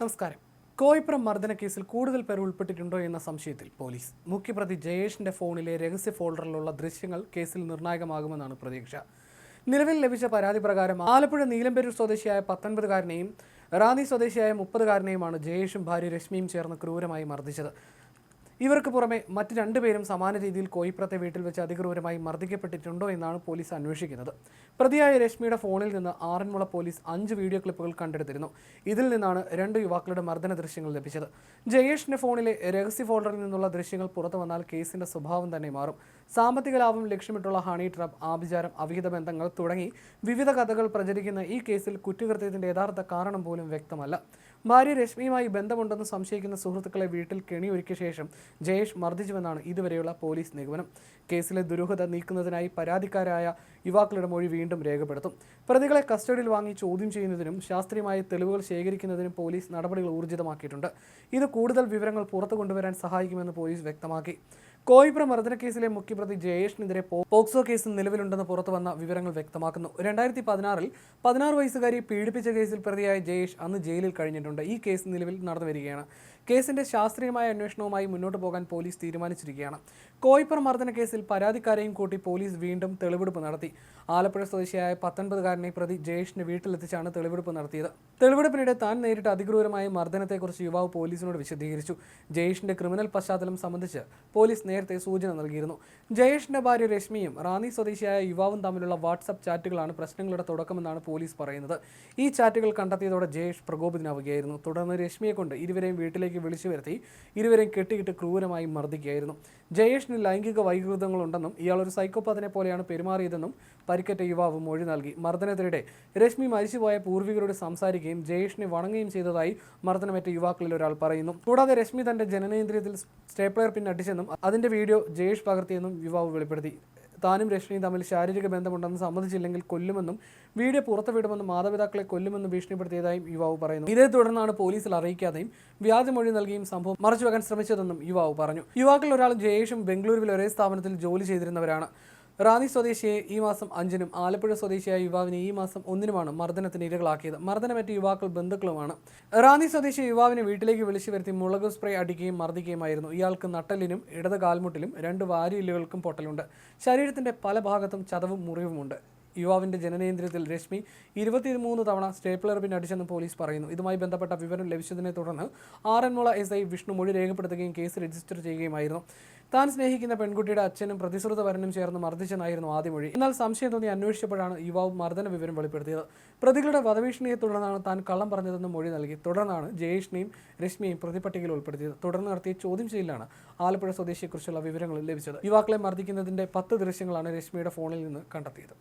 നമസ്കാരം. കോയിപ്പുറം മർദ്ദന കേസിൽ കൂടുതൽ പേർ ഉൾപ്പെട്ടിട്ടുണ്ടോ എന്ന സംശയത്തിൽ പോലീസ്. മുഖ്യപ്രതി ജയേഷിന്റെ ഫോണിലെ രഹസ്യ ഫോൾഡറിലുള്ള ദൃശ്യങ്ങൾ കേസിൽ നിർണായകമാകുമെന്നാണ് പ്രതീക്ഷ. നിലവിൽ ലഭിച്ച പരാതി പ്രകാരം ആലപ്പുഴ നീലംപേരൂർ സ്വദേശിയായ പത്തൊൻപതുകാരനെയും റാന്നി സ്വദേശിയായ മുപ്പതുകാരനെയുമാണ് ജയേഷും ഭാര്യ രശ്മിയും ചേർന്ന് ക്രൂരമായി മർദ്ദിച്ചത്. ഇവർക്ക് പുറമെ മറ്റ് രണ്ടുപേരും സമാന രീതിയിൽ കോയിപ്പുറത്തെ വീട്ടിൽ വെച്ച് അധികൃതരുമായി മർദ്ദിക്കപ്പെട്ടിട്ടുണ്ടോ എന്നാണ് പോലീസ് അന്വേഷിക്കുന്നത്. പ്രതിയായ രശ്മിയുടെ ഫോണിൽ നിന്ന് ആറന്മുള പോലീസ് അഞ്ച് വീഡിയോ ക്ലിപ്പുകൾ കണ്ടെടുത്തിരുന്നു. ഇതിൽ നിന്നാണ് രണ്ട് യുവാക്കളുടെ മർദ്ദന ദൃശ്യങ്ങൾ ലഭിച്ചത്. ജയേഷിന്റെ ഫോണിലെ രഹസ്യ ഫോൾഡറിൽ നിന്നുള്ള ദൃശ്യങ്ങൾ പുറത്തു വന്നാൽ കേസിന്റെ സ്വഭാവം തന്നെ മാറും. സാമ്പത്തിക ലാഭം ലക്ഷ്യമിട്ടുള്ള ഹണി ട്രാപ്പ് ആഭിചാരം അവിഹിത ബന്ധങ്ങൾ തുടങ്ങി വിവിധ കഥകൾ പ്രചരിക്കുന്ന ഈ കേസിൽ കുറ്റകൃത്യത്തിന്റെ യഥാർത്ഥ കാരണം പോലും വ്യക്തമല്ല. ഭാര്യ രശ്മിയുമായി ബന്ധമുണ്ടെന്ന് സംശയിക്കുന്ന സുഹൃത്തുക്കളെ വീട്ടിൽ കെണിയൊരുക്കിയ ശേഷം ജയേഷ് മർദ്ദിച്ചുവെന്നാണ് ഇതുവരെയുള്ള പോലീസ് നിഗമനം. കേസിലെ ദുരൂഹത നീക്കുന്നതിനായി പരാതിക്കാരായ യുവാക്കളുടെ മൊഴി വീണ്ടും രേഖപ്പെടുത്തും. പ്രതികളെ കസ്റ്റഡിയിൽ വാങ്ങി ചോദ്യം ചെയ്യുന്നതിനും ശാസ്ത്രീയമായ തെളിവുകൾ ശേഖരിക്കുന്നതിനും പോലീസ് നടപടികൾ ഊർജിതമാക്കിയിട്ടുണ്ട്. ഇത് കൂടുതൽ വിവരങ്ങൾ പുറത്തു കൊണ്ടുവരാൻ സഹായിക്കുമെന്ന് പോലീസ് വ്യക്തമാക്കി. കോയിപ്പുറം മർദ്ദന കേസിലെ മുഖ്യപ്രതി ജയേഷിനെതിരെ പോക്സോ കേസ് നിലവിലുണ്ടെന്ന് പുറത്തു വന്ന വിവരങ്ങൾ വ്യക്തമാക്കുന്നു. രണ്ടായിരത്തി പതിനാറിൽ പതിനാറ് വയസ്സുകാരി പീഡിപ്പിച്ച കേസിൽ പ്രതിയായ ജയേഷ് അന്ന് ജയിലിൽ കഴിഞ്ഞിട്ടുണ്ട്. ഈ കേസ് നിലവിൽ നടന്നു വരികയാണ്. കേസിന്റെ ശാസ്ത്രീയമായ അന്വേഷണവുമായി മുന്നോട്ട് പോകാൻ പോലീസ് തീരുമാനിച്ചിരിക്കുകയാണ്. കോഴിപ്പുറം മർദ്ദന കേസിൽ പരാതിക്കാരെയും കൂട്ടി പോലീസ് വീണ്ടും തെളിവെടുപ്പ് നടത്തി. ആലപ്പുഴ സ്വദേശിയായ പത്തൊൻപതുകാരനെ പ്രതി ജയേഷിന്റെ വീട്ടിലെത്തിച്ചാണ് തെളിവെടുപ്പ് നടത്തിയത്. തെളിവെടുപ്പിനിടെ താൻ നേരിട്ട് അതിക്രൂരമായ മർദ്ദനത്തെക്കുറിച്ച് യുവാവ് പോലീസിനോട് വിശദീകരിച്ചു. ജയേഷിന്റെ ക്രിമിനൽ പശ്ചാത്തലം സംബന്ധിച്ച് പോലീസ് നേരത്തെ സൂചന നൽകിയിരുന്നു. ജയേഷിന്റെ ഭാര്യ രശ്മിയും റാന്നി സ്വദേശിയായ യുവാവും തമ്മിലുള്ള വാട്സപ്പ് ചാറ്റുകളാണ് പ്രശ്നങ്ങളുടെ തുടക്കമെന്നാണ് പോലീസ് പറയുന്നത്. ഈ ചാറ്റുകൾ കണ്ടെത്തിയതോടെ ജയേഷ് പ്രകോപിതനാവുകയായിരുന്നു. തുടർന്ന് രശ്മിയെ കൊണ്ട് ഇരുവരെയും വീട്ടിലേക്ക് വിളിച്ചു വരുത്തി ഇരുവരെയും കെട്ടിയിട്ട് ക്രൂരമായി മർദ്ദിക്കുകയായിരുന്നു. ജയേഷിന് ലൈംഗിക വൈകൃതങ്ങളുണ്ടെന്നും ഇയാൾ ഒരു സൈക്കോപാതിനെ പോലെയാണ് പെരുമാറിയതെന്നും പരിക്കേറ്റ യുവാവ് മൊഴി നൽകി. മർദ്ദനത്തിനിടെ രശ്മി മരിച്ചുപോയ പൂർവികരോട് സംസാരിക്കുകയും ജയേഷിനെ വണങ്ങുകയും ചെയ്തതായി മർദ്ദനമേറ്റ യുവാക്കളിൽ ഒരാൾ പറയുന്നു. കൂടാതെ രശ്മി തന്റെ ജനനേന്ദ്രിയത്തിൽ സ്റ്റേപ്ലയർ പിൻ അടിച്ചെന്നും അതിന്റെ വീഡിയോ ജയേഷ് പകർത്തിയെന്നും യുവാവ് വെളിപ്പെടുത്തി. താനും രശ്മിയും തമ്മിൽ ശാരീരിക ബന്ധമുണ്ടെന്ന് സമ്മതിച്ചില്ലെങ്കിൽ കൊല്ലുമെന്നും വീഡിയോ പുറത്തുവിടുമെന്നും മാതാപിതാക്കളെ കൊല്ലുമെന്നും ഭീഷണിപ്പെടുത്തിയതായും യുവാവ് പറയുന്നു. ഇതേ തുടർന്നാണ് പോലീസിൽ അറിയിക്കാതെയും വ്യാജമൊഴി നൽകിയും സംഭവം മറച്ചുവെക്കാൻ ശ്രമിച്ചതെന്നും യുവാവ് പറഞ്ഞു. യുവാക്കളിൽ ഒരാൾ ജയേഷും ബംഗളൂരുവിൽ ഒരേ സ്ഥാപനത്തിൽ ജോലി ചെയ്തിരുന്നവരാണ്. റാന്നി സ്വദേശിയെ ഈ മാസം അഞ്ചിനും ആലപ്പുഴ സ്വദേശിയായ യുവാവിനെ ഈ മാസം ഒന്നിനുമാണ് മർദ്ദനത്തിന് ഇരകളാക്കിയത്. മർദ്ദനമേറ്റ യുവാക്കൾ ബന്ധുക്കളുമാണ്. റാന്നി സ്വദേശി യുവാവിനെ വീട്ടിലേക്ക് വിളിച്ചു വരുത്തി മുളക് സ്പ്രേ അടിക്കുകയും മർദ്ദിക്കുകയുമായിരുന്നു. ഇയാൾക്ക് നട്ടലിനും ഇടത് കാൽമുട്ടിലും രണ്ട് വാരിയിലുകൾക്കും പൊട്ടലുണ്ട്. ശരീരത്തിന്റെ പല ഭാഗത്തും ചതവും മുറിവുമുണ്ട്. യുവാവിന്റെ ജനനേന്ദ്രിയത്തിൽ രശ്മി ഇരുപത്തിമൂന്ന് തവണ സ്റ്റേപ്ലർ പിൻ അടിച്ചെന്ന് പോലീസ് പറയുന്നു. ഇതുമായി ബന്ധപ്പെട്ട വിവരം ലഭിച്ചതിനെ തുടർന്ന് ആറന്മുള എസ് ഐ വിഷ്ണു മൊഴി രേഖപ്പെടുത്തുകയും കേസ് രജിസ്റ്റർ ചെയ്യുകയുമായിരുന്നു. താൻ സ്നേഹിക്കുന്ന പെൺകുട്ടിയുടെ അച്ഛനും പ്രതിശ്രുത വരനും ചേർന്ന് മർദ്ദിച്ചെന്നായിരുന്നു ആദ്യ മൊഴി. എന്നാൽ സംശയം തോന്നി അന്വേഷിച്ചപ്പോഴാണ് യുവാവ് മർദ്ദന വിവരം വെളിപ്പെടുത്തിയത്. പ്രതികളുടെ വധഭീഷണിയെ തുടർന്നാണ് താൻ കള്ളം പറഞ്ഞതെന്ന് മൊഴി നൽകി. തുടർന്നാണ് ജയേഷിനെയും രശ്മിയെയും പ്രതിപട്ടികയിൽ ഉൾപ്പെടുത്തിയത്. തുടർന്ന് നടത്തിയ ചോദ്യം ചെയ്യലാണ് ആലപ്പുഴ സ്വദേശിയെക്കുറിച്ചുള്ള വിവരങ്ങൾ ലഭിച്ചത്. യുവാക്കളെ മർദ്ദിക്കുന്നതിന്റെ പത്ത് ദൃശ്യങ്ങളാണ് രശ്മിയുടെ ഫോണിൽ നിന്ന് കണ്ടെത്തിയത്.